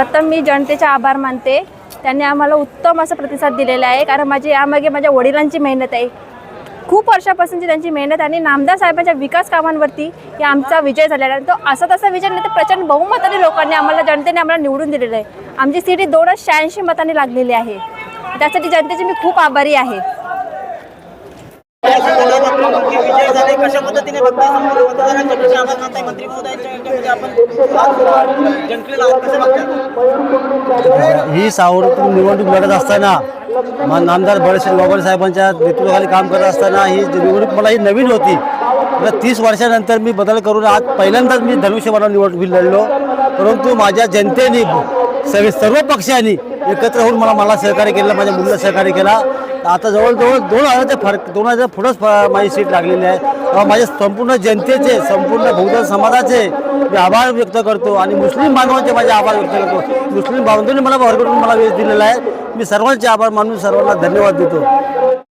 प्रथम मी जनतेचे आभार मानते. त्यांनी आम्हाला उत्तम असा प्रतिसाद दिलेला आहे. कारण माझी यामागे माझ्या वडिलांची मेहनत आहे. खूप वर्षापासूनची त्यांची मेहनत आणि नामदार साहेबांच्या विकास कामांवरती हे आमचा विजय झालेला आहे. तो असा तसा विजय नाही तर प्रचंड बहुमताने लोकांनी आम्हाला जनतेने आम्हाला निवडून दिलेलं आहे. आमची सीट ही दोनशे शहाऐंशी मतांनी लागलेली आहे. त्यासाठी जनतेची मी खूप आभारी आहे. विजय झाले कशा पद्धतीने मतदारांच्या कशा मंत्री महोदयांच्या आपण जिंकलेला आहात. कसं ही सावरतून निवडणूक लढत असताना मा- नामदार बळशेठ बाबासाहेबांच्या साहेबांच्या नेतृत्वाखाली काम करत असताना ही निवडणूक मला ही नवीन होती. तीस वर्षानंतर मी बदल करून आज पहिल्यांदाच मी धनुष्यबाणावर निवडणूक लढलो. परंतु माझ्या जनतेने सर्व सर्व पक्षांनी एकत्र होऊन मला मला सहकार्य केलं माझ्या मुलीला सहकार्य केला. आता जवळजवळ दोन हजारचे फरक दोन हजार पुढंच माझी सीट लागलेली आहे. तेव्हा माझ्या संपूर्ण जनतेचे संपूर्ण बहुजन समाजाचे मी आभार व्यक्त करतो आणि मुस्लिम बांधवांचे माझे आभार व्यक्त करतो. मुस्लिम बांधवांनी मला भरभरून मला वेळ दिलेला आहे. मी सर्वांचे आभार मानून सर्वांना धन्यवाद देतो.